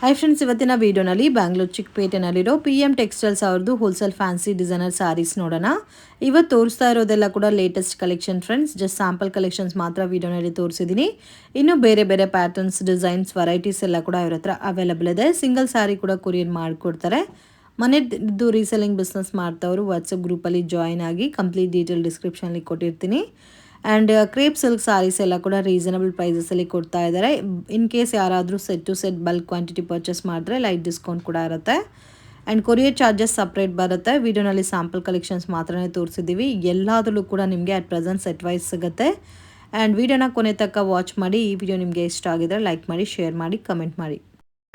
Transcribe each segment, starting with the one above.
High friends ಇವತ್ತಿನ ವಿಡಿಯೋನಲ್ಲಿ ಬ್ಯಾಂಗ್ಳೂರ್ ಚಿಕ್ಕಪೇಟೆನಲ್ಲಿರೋ ಪಿ ಎಂ ಟೆಕ್ಸ್ಟೈಲ್ಸ್ ಅವ್ರದ್ದು ಹೋಲ್ಸೇಲ್ ಫ್ಯಾನ್ಸಿ ಡಿಸೈನರ್ ಸಾರೀಸ್ ನೋಡೋಣ. ಇವತ್ತು ತೋರಿಸ್ತಾ ಇರೋದೆಲ್ಲ ಕೂಡ latest collection friends just sample collections ಮಾತ್ರ ವಿಡಿಯೋನಲ್ಲಿ ತೋರಿಸಿದ್ದೀನಿ ಇನ್ನು ಬೇರೆ ಬೇರೆ ಪ್ಯಾಟರ್ನ್ಸ್ ಡಿಸೈನ್ಸ್ ವೆರೈಟೀಸ್ ಎಲ್ಲ ಕೂಡ ಇವ್ರ ಹತ್ರ ಅವೈಲಬಲ್ ಇದೆ. ಸಿಂಗಲ್ ಸ್ಯಾರಿ ಕೂಡ ಕೊರಿಯರ್ ಮಾಡಿಕೊಡ್ತಾರೆ. ಮನೆದ್ದು ರೀಸೆಲಿಂಗ್ ಬಿಸ್ನೆಸ್ ಮಾಡ್ತವರು ವಾಟ್ಸಪ್ ಗ್ರೂಪಲ್ಲಿ ಜಾಯ್ನ್ ಆಗಿ ಕಂಪ್ಲೀಟ್ ಡೀಟೇಲ್ ಡಿಸ್ಕ್ರಿಪ್ಷನಲ್ಲಿ ಕೊಟ್ಟಿರ್ತೀನಿ. ಆ್ಯಂಡ್ ಕ್ರೀಪ್ ಸಿಲ್ಕ್ ಸಾರೀಸ್ ಎಲ್ಲ ಕೂಡ ರೀಸನಬಲ್ ಪ್ರೈಸಸಲ್ಲಿ ಕೊಡ್ತಾ ಇದ್ದಾರೆ. ಇನ್ ಕೇಸ್ ಯಾರಾದರೂ set to set bulk quantity purchase ಮಾಡಿದ್ರೆ ಲೈಟ್ ಡಿಸ್ಕೌಂಟ್ ಕೂಡ ಇರುತ್ತೆ. ಆ್ಯಂಡ್ ಕೊರಿಯರ್ ಚಾರ್ಜಸ್ ಸಪ್ರೇಟ್ ಬರುತ್ತೆ. ವಿಡಿಯೋನಲ್ಲಿ ಸ್ಯಾಂಪಲ್ ಕಲೆಕ್ಷನ್ಸ್ ಮಾತ್ರ ತೋರಿಸಿದ್ದೀವಿ. ಎಲ್ಲದರಲ್ಲೂ ಕೂಡ ನಿಮಗೆ ಅಟ್ ಪ್ರೆಸೆಂಟ್ ಸೆಟ್ ವೈಸ್ ಸಿಗುತ್ತೆ. ಆ್ಯಂಡ್ ವಿಡಿಯೋನ ಕೊನೆ ತಕ್ಕ ವಾಚ್ ಮಾಡಿ ಈ ವಿಡಿಯೋ ನಿಮಗೆ ಇಷ್ಟ ಆಗಿದ್ರೆ ಲೈಕ್ ಮಾಡಿ ಶೇರ್ ಮಾಡಿ ಕಮೆಂಟ್ ಮಾಡಿ.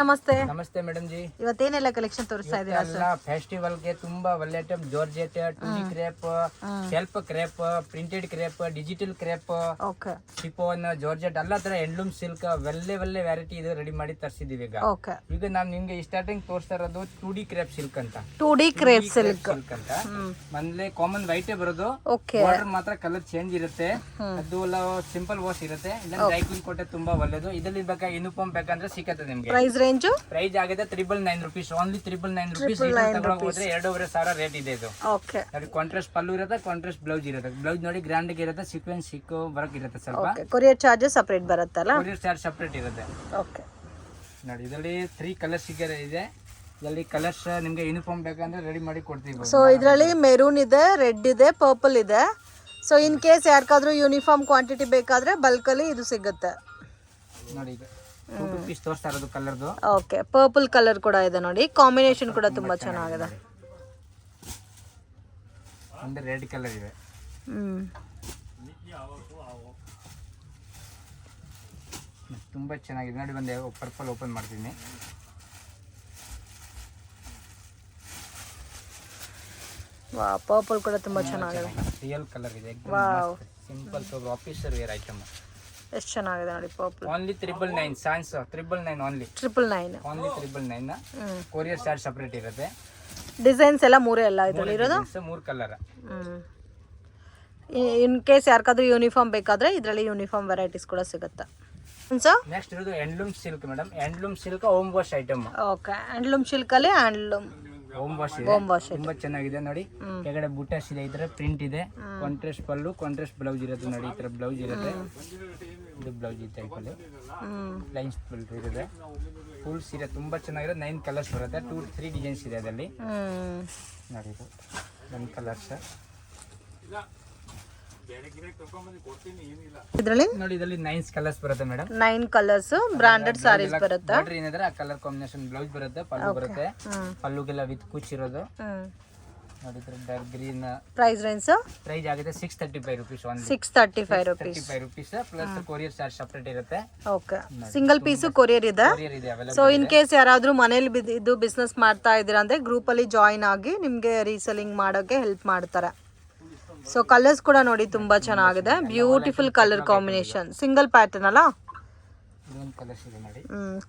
ನಮಸ್ತೆ. ನಮಸ್ತೆ ಮೇಡಮ್ ಜಿ. ಇವತ್ತೇನೆಲ್ಲ ಕಲೆಕ್ಷನ್ ತೋರಿಸ್ತಾ ಇದ್ದೀರಾ ಎಲ್ಲ ಫೆಸ್ಟಿವಲ್ಗೆ ತುಂಬಾ ಒಳ್ಳೆ item georgette G crepe self crepe printed crepe digital crepe okay. Georgette georgette ಎಲ್ಲ ತರ ಹೆಂಡ್ಲೂಮ್ ಸಿಲ್ಕ್ ಒಳ್ಳೆ ಒಳ್ಳೆ ವೆರೈಟಿ ಇದು ರೆಡಿ ಮಾಡಿ ತರಿಸಿದೀವಿ ಈಗ. ಓಕೆ. ಈಗ ನಾನ್ ನಿಮ್ಗೆ ಸ್ಟಾರ್ಟಿಂಗ್ ತೋರಿಸ್ತಾ ಇರೋದು ಟೂ ಡಿ ಕ್ರೇಪ್ ಸಿಲ್ಕ್ ಅಂತ. Two D crepe silk silk ಅಂತ. ಮೊದ್ಲೇ ಕಾಮನ್ ವೈಟೇ ಬರೋದು. ಓಕೆ. ಬಾರ್ಡರ್ ಮಾತ್ರ ಕಲರ್ ಚೇಂಜ್ ಇರುತ್ತೆ. ಅದು ಎಲ್ಲ ಸಿಂಪಲ್ ವಾಶ್ ಇರುತ್ತೆ. ಇಲ್ಲ ಡ್ರೈ ಕ್ಲೀನ್ ಕೊಟ್ಟೆ ತುಂಬಾ ಒಳ್ಳೇದು. ಇದರಲ್ಲಿ ಬೇಕಾ ಯೂನಿಫಾರ್ಮ್ ಬೇಕಂದ್ರೆ ಸಿಕ್ಕತ್ತೆ ನಿಮ್ಗೆ. ಪ್ರೈಸ್ ರೇಂಜು ಪ್ರೈಸ್ ಆಗಿದೆ triple nine rupees only triple nine rupees ಹೋದ್ರೆ ಎರಡೂವರೆ ಸಾವಿರ ರೇಟ್ ಇದೆ ಇದು. ಓಕೆ ನೋಡಿ ಕಾಂಟ್ರಾಸ್ಟ್ ಪಲ್ಲು ಇರುತ್ತೆ ಕಾಂಟ್ರಾಸ್ಟ್ ಬ್ಲೌಸ್ ಇರುತ್ತೆ. ಬ್ಲೌಸ್ ನೋಡಿ ಗ್ರ್ಯಾಂಡ್ ಇರುತ್ತೆ ಸೀಕ್ವೆನ್ಸ್ ಸಿಕ್ಕು ಬರಕ್ ಇರುತ್ತೆ ಸ್ವಲ್ಪ. ಓಕೆ ಕೊರಿಯರ್ ಚಾರ್ಜಸ್ ಸಪ್ರೇಟ್ ಬರುತ್ತಲ್ಲ? ಕೊರಿಯರ್ ಚಾರ್ಜ್ ಸಪ್ರೇಟ್ ಇರುತ್ತೆ. ಓಕೆ ನೋಡಿ ಇದರಲ್ಲಿ ತ್ರೀ ಕಲರ್ಸ್ ಸಿಗರೆ ಇದೆ. ಇದರಲ್ಲಿ ಕಲರ್ಸ್ ನಿಮಗೆ ಯೂನಿಫಾರ್ಮ್ ಬೇಕಂದ್ರೆ ರೆಡಿ ಮಾಡಿ ಕೊಡ್ತೀವಿ ಸೊ ಇದರಲ್ಲಿ ಮೆರೂನ್ ಇದೆ ರೆಡ್ ಇದೆ ಪರ್ಪಲ್ ಇದೆ. ಸೊ ಇನ್ ಕೇಸ್ ಯಾರಿಗಾದ್ರೂ ಯೂನಿಫಾರ್ಮ್ ಕ್ವಾಂಟಿಟಿ ಬೇಕಾದ್ರೆ ಬಲ್ಕಲ್ಲಿ ಇದು ಸಿಗುತ್ತೆ. ನೋಡಿ ಪೀಸ್ ತೋರಿಸ್ತಾ ಇರೋದು ಕಲರ್ದು ಓಕೆ ಪರ್ಪಲ್ ಕಲರ್ ಕೂಡ ಇದೆ ನೋಡಿ. ಕಾಂಬಿನೇಷನ್ ಕೂಡ ತುಂಬಾ ಚೆನ್ನಾಗಿದೆ ಒಂದು ರೆಡ್ ಕಲರ್ ಇದೆ. ತುಂಬಾ ಚೆನ್ನಾಗಿದೆ. ನೋಡಿ ಬಂದೆ ಪರ್ಪಲ್ ಓಪನ್ ಮಾಡ್ತೀನಿ. ವಾ ಪರ್ಪಲ್ ಕೂಡ ತುಂಬಾ ಚೆನ್ನಾಗಿದೆ. ರಿಯಲ್ ಕಲರ್ ಇದೆ. ಸಿಂಪಲ್ ಆಫೀಸರ್ ವೇರ್ ಐಟಮ್ ಎಷ್ಟು ಚೆನ್ನಾಗಿದೆ ನೋಡಿ purple only triple nine Sans triple nine only triple nine only triple nine courier charge separate ಇರುತ್ತೆ. ಡಿಸೈನ್ಸ್ ಎಲ್ಲ ಮೂರೇ ಎಲ್ಲ ಇದರಲ್ಲಿ ಇರೋದು? ಮೂರು ಕಲರ್ ಇನ್ ಕೇಸ್ ಯಾರಿಗಾದ್ರೂ ಯೂನಿಫಾರ್ಮ್ ಬೇಕಾದ್ರೆ ಇದರಲ್ಲಿ ಯೂನಿಫಾರ್ಮ್ ವೆರೈಟೀಸ್ ಕೂಡ ಸಿಗುತ್ತೆ. ನೆಕ್ಸ್ಟ್ ಇರೋದು handloom silk madam handloom silk home wash item okay handloom ಸಿಲ್ಕಲ್ಲಿ handloom home wash ಇದೆ. ವಾಶ್ ತುಂಬಾ ಚೆನ್ನಾಗಿದೆ. ನೋಡಿ. ಕೆಳಗಡೆ ಬುಟಾಸ್ ಇದೆ ಇದ್ರ ಪ್ರಿಂಟ್ ಇದೆ. ಕಾಂಟ್ರಾಸ್ಟ್ ಪಲ್ಲು ಕಾಂಟ್ರಾಸ್ಟ್ ಬ್ಲೌಸ್ ಇರೋದು ನೋಡಿ ಈ ತರ ಬ್ಲೌಸ್ ಇರುತ್ತೆ. ಇದು ಬ್ಲೌಸ್ ಇದೆ ಟೈಪ್ ಅಲ್ಲಿ. ಲೈನ್ಸ್ ಫುಲ್ ಇರುತ್ತೆ. ಫುಲ್ ಸೀರೆ ತುಂಬಾ ಚೆನ್ನಾಗಿದೆ. ನೈನ್ ಕಲರ್ಸ್ ಬರುತ್ತೆ. ಟೂ ತ್ರೀ ಡಿಸೈನ್ಸ್ ಇದೆ ಅದರಲ್ಲಿ. ನೋಡಿ ಇದು. ನೈನ್ ಕಲರ್ಸ್ ಇದರಲ್ಲಿ? ನೋಡಿ ಇದರಲ್ಲಿ ನೈನ್ಸ್ ಕಲರ್ಸ್ ಬರುತ್ತೆ madam nine colours branded sarees ಬರುತ್ತೆ. ಬಾರ್ಡರ್ ಏನಿದ್ರೆ ಆ ಕಲರ್ ಕಾಂಬಿನೇಷನ್ ಬ್ಲೌಸ್ ಬರುತ್ತೆ ಪಲ್ಲು ಬರುತ್ತೆ. ಪಲ್ಲುಗೆಲ್ಲ ವಿತ್ ಕುಚ್ ಇರೋದು. ನೋಡಿದ್ರೆ dark green price range price ಆಗಿದೆ six thirty five rupees one six thirty five rupees five rupees plus courier charge separate ಇರುತ್ತೆ. ಓಕೆ ಸಿಂಗಲ್ ಪೀಸು ಕೊರಿಯರ್ ಇದೆ. ಸೊ ಇನ್ ಕೇಸ್ ಯಾರಾದ್ರೂ ಮನೇಲಿ ಇದು ಬಿಸ್ನೆಸ್ ಮಾಡ್ತಾ ಇದ್ದೀರಾ ಅಂದ್ರೆ ಗ್ರೂಪ್ ಅಲ್ಲಿ ಜಾಯಿನ್ ಆಗಿ ನಿಮ್ಗೆ ರೀಸೆಲಿಂಗ್ ಮಾಡೋಕೆ ಹೆಲ್ಪ್ ಮಾಡ್ತಾರೆ. ಸೊ ಕಲರ್ಸ್ ಕೂಡ ನೋಡಿ ತುಂಬಾ ಚೆನ್ನಾಗಿದೆ. Beautiful colour combination single pattern ಅಲ್ಲ?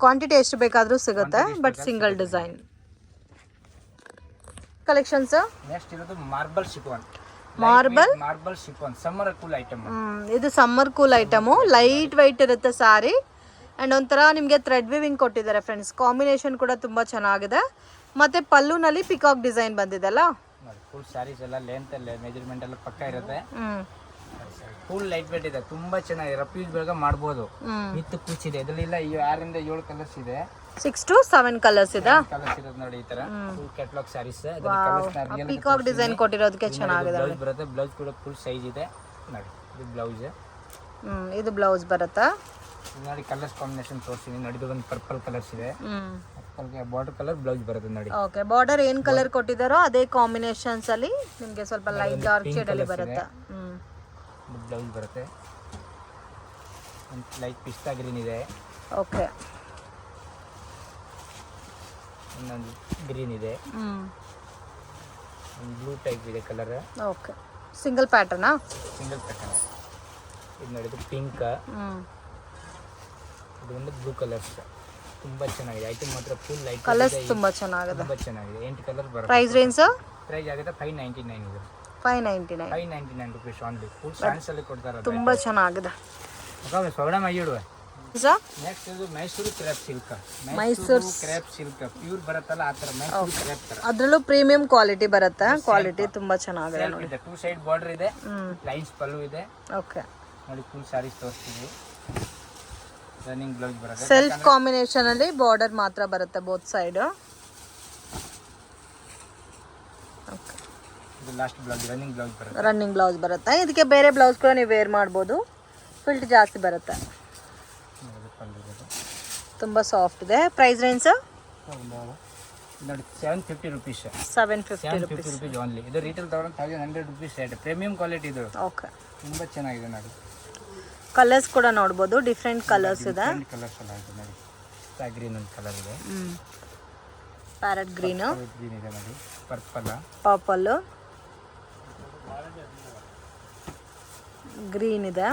ಕ್ವಾಂಟಿಟಿ ಎಷ್ಟು ಬೇಕಾದ್ರೂ ಸಿಗುತ್ತೆ but single design collections next ಇರೋದು marble chiffon marble marble chiffon summer cool item ಇದು summer cool item light white ಇರುತ್ತೆ ಸಾರಿ ಆ್ಯಂಡ್ ಒಂಥರ ನಿಮಗೆ ಥ್ರೆಡ್ ವಿವಿಂಗ್ ಕೊಟ್ಟಿದ್ದಾರೆ ಫ್ರೆಂಡ್ಸ್ ಕಾಂಬಿನೇಷನ್ ಕೂಡ ತುಂಬ ಚೆನ್ನಾಗಿದೆ. ಮತ್ತು ಪಲ್ಲುನಲ್ಲಿ ಪಿಕಾಕ್ ಡಿಸೈನ್ ಬಂದಿದೆಲ್ಲ ನೋಡಿ ಫುಲ್ ಸ್ಯಾರೀಸ್ ಎಲ್ಲ ಲೆಂತ್ ಮೆಜರ್ಮೆಂಟ್ ಎಲ್ಲ ಪಕ್ಕ ಇರುತ್ತೆ. ಫುಲ್ ಲೈಟ್ ವೇಟ್ ಇದೆ ತುಂಬಾ ಚೆನ್ನಾಗಿದೆ ರಫ್ ಯೂಸ್ ಬೇಗ ಮಾಡಬಹುದು ವಿತ್ ಕುಚ್ ಇದೆ ಇದರಲ್ಲಿ ಆರಿಂದ ಏಳು ಕಲರ್ಸ್ ಇದೆ. ಸಿಕ್ಸ್ ಟು ಸೆವೆನ್ ಕಲರ್ಸ್ ಇದೆ? ಕಲರ್ಸ್ ಇರೋದು ನೋಡಿ ಈ ತರ. Full catalogue sarees peacock design ಕೊಟ್ಟಿರೋದಕ್ಕೆ ಚೆನ್ನಾಗಿದೆ ಬ್ಲೌಸ್ ಬರುತ್ತೆ ಬ್ಲೌಸ್ ಕೂಡ ಫುಲ್ ಸೈಜ್ ಇದೆ. ನೋಡಿ ಇದು ಬ್ಲೌಸ್ ಇದು ಬ್ಲೌಸ್ ಬರುತ್ತಾ? ನೋಡಿ ಕಲರ್ಸ್ ಕಾಂಬಿನೇಷನ್ ತೋರಿಸ್ತೀನಿ ನೋಡಿ ಒಂದು ಪರ್ಪಲ್ ಕಲರ್ಸ್ ಇದೆ. ಬಾರ್ಡರ್ ಕಲರ್ ಬ್ಲೌಸ್ ಬರುತ್ತೆ ನೋಡಿ. ಓಕೆ ಬಾರ್ಡರ್ ಏನ್ ಕಲರ್ ಕೊಟ್ಟಿದಾರೋ ಅದೇ ಕಾಂಬಿನೇಷನ್ಸ್ ಅಲ್ಲಿ ನಿಮಗೆ ಸ್ವಲ್ಪ ಲೈಟ್ ಡಾರ್ಕ್ ಶೇಡ್ ಅಲ್ಲಿ ಬರುತ್ತೆ. ಬ್ಲೌಸ್ ಬರುತ್ತೆ. ಲೈಟ್ ಪಿಸ್ತಾ ಗ್ರೀನ್ ಇದೆ. ಓಕೆ ಇನ್ನೊಂದು ಗ್ರೀನ್ ಇದೆ. ಬ್ಲೂ ಟೈಪ್ ಇದೆ ಕಲರ್ ಓಕೆ ಸಿಂಗಲ್ ಪ್ಯಾಟರ್ನಾ ಸಿಂಗಲ್ ಪ್ಯಾಟರ್ನ್ ಇದು ನೋಡಿ ಪಿಂಕ್ ಹ್ಮ್. ಇದು ಒಂದು ಬ್ಲೂ ಕಲರ್ಸ್ ತುಂಬಾ ಚೆನ್ನಾಗಿದೆ. ಐಟಮ್ ಮಾತ್ರ ಫುಲ್ ಲೈಟ್ ಕಲರ್ಸ್ ತುಂಬಾ ಚೆನ್ನಾಗಿದೆ. ತುಂಬಾ ಚೆನ್ನಾಗಿದೆ. ಎಂಟು ಕಲರ್ ಬರುತ್ತೆ. ಪ್ರೈಸ್ ರೇಂಜ್ ಪ್ರೈಸ್ ಆಗುತ್ತೆ ಫೈವ್ ನೈಂಟಿ ನೈನ್ ಇದೆ. Five ninety nine five ninety nine rupees only full Sans ಅಲ್ಲಿ ಕೊಡ್ತಾರೆ ತುಂಬ ಚೆನ್ನಾಗಿದೆ. ಸೊಗಡ ಮೈಯಿಡುವೆ ಸರ್ ನೆಕ್ಸ್ಟ್ ಇದು Mysuru silk Mysuru Mysuru silk pure ಬರುತ್ತಲ್ಲ ಆ ಮೈಸೂರು ತರ. ಅದರಲ್ಲೂ ಪ್ರೀಮಿಯಂ ಕ್ವಾಲಿಟಿ ಬರುತ್ತೆ. ಕ್ವಾಲಿಟಿ ತುಂಬಾ ಚೆನ್ನಾಗಿದೆ ನೋಡಿ. ಇದೆ. ಟೂ ಸೈಡ್ ಬಾರ್ಡರ್ ಇದೆ. ಲೈನ್ಸ್ ಪಲ್ಲು ಇದೆ. ಓಕೆ ನೋಡಿ ಫುಲ್ ಸಾರೀಸ್ ತೋರಿಸ್ತೀವಿ. ರನ್ನಿಂಗ್ ಬ್ಲೌಸ್ ಬರುತ್ತೆ. ಸೆಲ್ಫ್ ಕಾಂಬಿನೇಷನ್ ಅಲ್ಲಿ ಬಾರ್ಡರ್ ಮಾತ್ರ ಬರುತ್ತೆ both side last blouse running blouse ಬರುತ್ತೆ. ರನ್ನಿಂಗ್ ಬ್ಲೌಸ್ ಬರುತ್ತೆ. ಇದಕ್ಕೆ ಬೇರೆ ಬ್ಲೌಸ್ ಕೂಡ ನೀವು ವೇರ್ ಮಾಡ್ಬೋದು. ಫಿಲ್ಟ್ ಜಾಸ್ತಿ ಬರುತ್ತೆ. ತುಂಬಾ ಸಾಫ್ಟ್ ಇದೆ. ಪ್ರೈಸ್ ರೇಂಜ್ ಒಂದು ನೋಡಿ seven fifty rupees seven fifty seven fifty rupees only ಇದು ರೀಟೇಲ್ ತಗೊಂಡು thousand hundred rupees rate premium quality ಇದು. ಓಕೆ ತುಂಬ ಚೆನ್ನಾಗಿದೆ ನೋಡಿ. ಕಲರ್ಸ್ ಕೂಡ ನೋಡ್ಬೋದು ಡಿಫ್ರೆಂಟ್ ಕಲರ್ಸ್ ಇದೆ. ಕಲರ್ಸ್ ಎಲ್ಲ ಇದೆ ನೋಡಿ. ಗ್ರೀನ್ ಒಂದು ಕಲರ್ ಇದೆ. ಪ್ಯಾರೆಟ್ ಗ್ರೀನು ಗ್ರೀನ್ ಇದೆ ನೋಡಿ. ಪರ್ಪಲ್ ಪರ್ಪಲ್ಲು ಗ್ರೀನ್ ಇದೆ.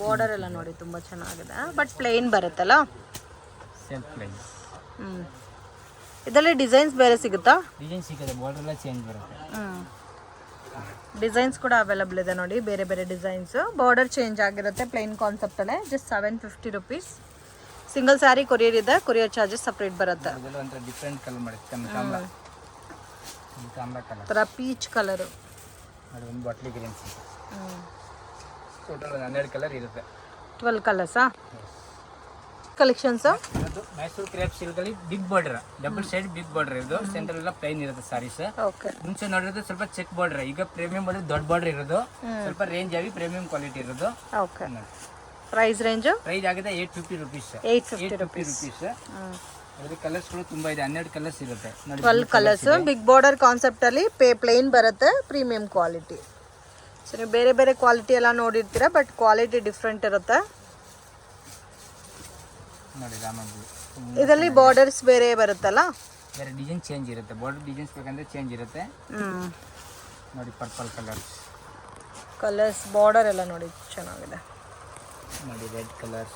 ಬಾರ್ಡರ್ ಎಲ್ಲ ನೋಡಿ ತುಂಬ ಚೆನ್ನಾಗಿದೆ. ಬಟ್ ಪ್ಲೇನ್ ಬರುತ್ತಲ್ಲ? ಸೆಲ್ಫ್ ಲೈನ್ ಹ್ಞೂ ಇದರಲ್ಲಿ ಡಿಸೈನ್ಸ್ ಬೇರೆ ಸಿಗುತ್ತಾ? ಡಿಸೈನ್ ಸಿಗುತ್ತೆ ಬಾರ್ಡರ್ ಎಲ್ಲ ಚೇಂಜ್ ಬರುತ್ತೆ. ಹ್ಞೂ ಡಿಸೈನ್ಸ್ ಕೂಡ ಅವೈಲಬಲ್ ಇದೆ ನೋಡಿ ಬೇರೆ ಬೇರೆ ಡಿಸೈನ್ಸ್. ಬಾರ್ಡರ್ ಚೇಂಜ್ ಆಗಿರುತ್ತೆ plain ಕಾನ್ಸೆಪ್ಟಲ್ಲೇ just seven fifty rupees single saree courier ಇದೆ ಕೊರಿಯರ್ ಚಾರ್ಜಸ್ ಸಪ್ರೇಟ್ ಬರುತ್ತೆ. ಥರ ಪೀಚ್ ಕಲರು ಟೋಟಲ್ ಹನ್ನೆರಡು ಕಲರ್ ಇರುತ್ತೆ. ಟ್ವೆಲ್ ಕಲರ್ಸಾ ಕಲೆಕ್ಷನ್ಸು ಅದು ಮೈಸೂರು ಕ್ರೇಪ್ ಸಿಲ್ಕ್ ಅಲ್ಲಿ big border double side big border ಇದು ಸೆಂಟ್ರಲ್ ಎಲ್ಲ ಪ್ಲೈನ್ ಇರುತ್ತೆ ಸಾರೀಸ್ ಓಕೆ ಮುಂಚೆ ನೋಡಿರೋದು ಸ್ವಲ್ಪ ಚೆಕ್ ಬಾರ್ಡರ್ ಈಗ ಪ್ರೀಮಿಯಂ ಬಾರ್ಡರ್ ದೊಡ್ಡ ಬಾರ್ಡರ್ ಇರೋದು. ಸ್ವಲ್ಪ ರೇಂಜ್ ಆಗಿ ಪ್ರೀಮಿಯಂ ಕ್ವಾಲಿಟಿ ಇರೋದು. ಓಕೆ ಪ್ರೈಸ್ ರೇಂಜ್ ಪ್ರೈಸ್ ಆಗಿದೆ eight fifty rupees eight fifty rupees ಅದ್ರ ಕಲರ್ಸ್ಗಳು ತುಂಬಾ ಇದೆ ಹನ್ನೆರಡು ಕಲರ್ಸ್ ಇರುತ್ತೆ. ಟ್ವೆಲ್ ಕಲರ್ಸ್ ಬಿಗ್ ಬಾರ್ಡರ್ ಕಾನ್ಸೆಪ್ಟಲ್ಲಿ ಪೇ ಪ್ಲೇನ್ ಬರುತ್ತೆ ಪ್ರೀಮಿಯಂ ಕ್ವಾಲಿಟಿ ಸೊ ನೀವು ಬೇರೆ ಬೇರೆ ಕ್ವಾಲಿಟಿ ಎಲ್ಲ ನೋಡಿರ್ತೀರಾ ಬಟ್ ಕ್ವಾಲಿಟಿ ಡಿಫ್ರೆಂಟ್ ಇರುತ್ತೆ. ನೋಡಿ ರಾಮಂಜಿ ಇದರಲ್ಲಿ ಬಾರ್ಡರ್ಸ್ ಬೇರೆ ಬರುತ್ತಲ್ಲ? ಬೇರೆ ಡಿಸೈನ್ ಚೇಂಜ್ ಇರುತ್ತೆ. ಬಾರ್ಡರ್ ಡಿಸೈನ್ಸ್ ಬೇಕಂದ್ರೆ ಚೇಂಜ್ ಇರುತ್ತೆ. ಹ್ಞೂ ನೋಡಿ ಪರ್ಪಲ್ ಕಲರ್ ಕಲರ್ಸ್ ಬಾರ್ಡರ್ ಎಲ್ಲ ನೋಡಿ ಚೆನ್ನಾಗಿದೆ. ನೋಡಿ ರೆಡ್ ಕಲರ್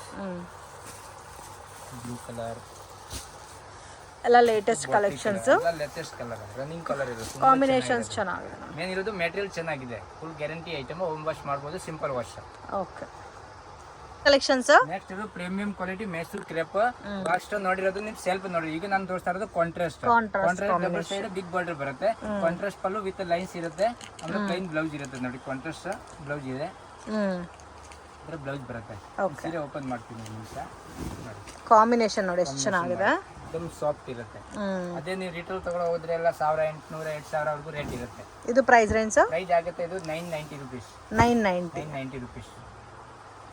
ಬ್ಲೂ ಕಲರ್ ಎಲ್ಲ latest collections latest colour running colour ಇದೆ ಕಾಂಬಿನೇಷನ್ಸ್ ಚೆನ್ನಾಗಿದೆ. ಮೇನ್ ಇರೋದು ಮೆಟೀರಿಯಲ್ ಚೆನ್ನಾಗಿದೆ. Full guarantee item home wash ಮಾಡ್ಬೋದು simple wash okay collections next ಇದು premium quality Mysuru crepe first ನೋಡಿರೋದು ನಿಮ್ ಸೆಲ್ಫ್ ನೋಡಿ ಈಗ ನಾನು ತೋರಿಸ್ತಾ ಇರೋದು contrast contrast side big border ಬರುತ್ತೆ. ಕಾಂಟ್ರಾಸ್ಟ್ ಪಲ್ಲು ವಿತ್ ಲೈನ್ಸ್ ಇರುತ್ತೆ. ಅಂದ್ರೆ ಪ್ಲೈನ್ ಬ್ಲೌಸ್ ಇರುತ್ತೆ ನೋಡಿ ಕಾಂಟ್ರಾಸ್ಟ್ ಬ್ಲೌಸ್ ಇದೆ. ಬ್ಲೌಸ್ ಬರುತ್ತೆ. ಸೀರೆ ಓಪನ್ ಮಾಡ್ತೀನಿ ನಿಮಿಷ. ಕಾಂಬಿನೇಷನ್ ನೋಡಿ ಎಷ್ಟು ಚೆನ್ನಾಗಿದೆ. ತುಂಬ ಸಾಫ್ಟ್ ಇರುತ್ತೆ. ಅದೇ ನೀವು ರಿಟೇಲ್ ತಗೊಳ್ಳೋ ಹೋದ್ರೆ ಎಲ್ಲ ಸಾವಿರ ಎಂಟುನೂರ ಎರಡು ಸಾವಿರವರೆಗೂ ರೇಟ್ ಇರುತ್ತೆ. ಇದು ಪ್ರೈಸ್ ರೇಂಜ್ ಪ್ರೈಸ್ ಆಗುತ್ತೆ ಇದು nine ninety rupees nine ninety nine ninety rupees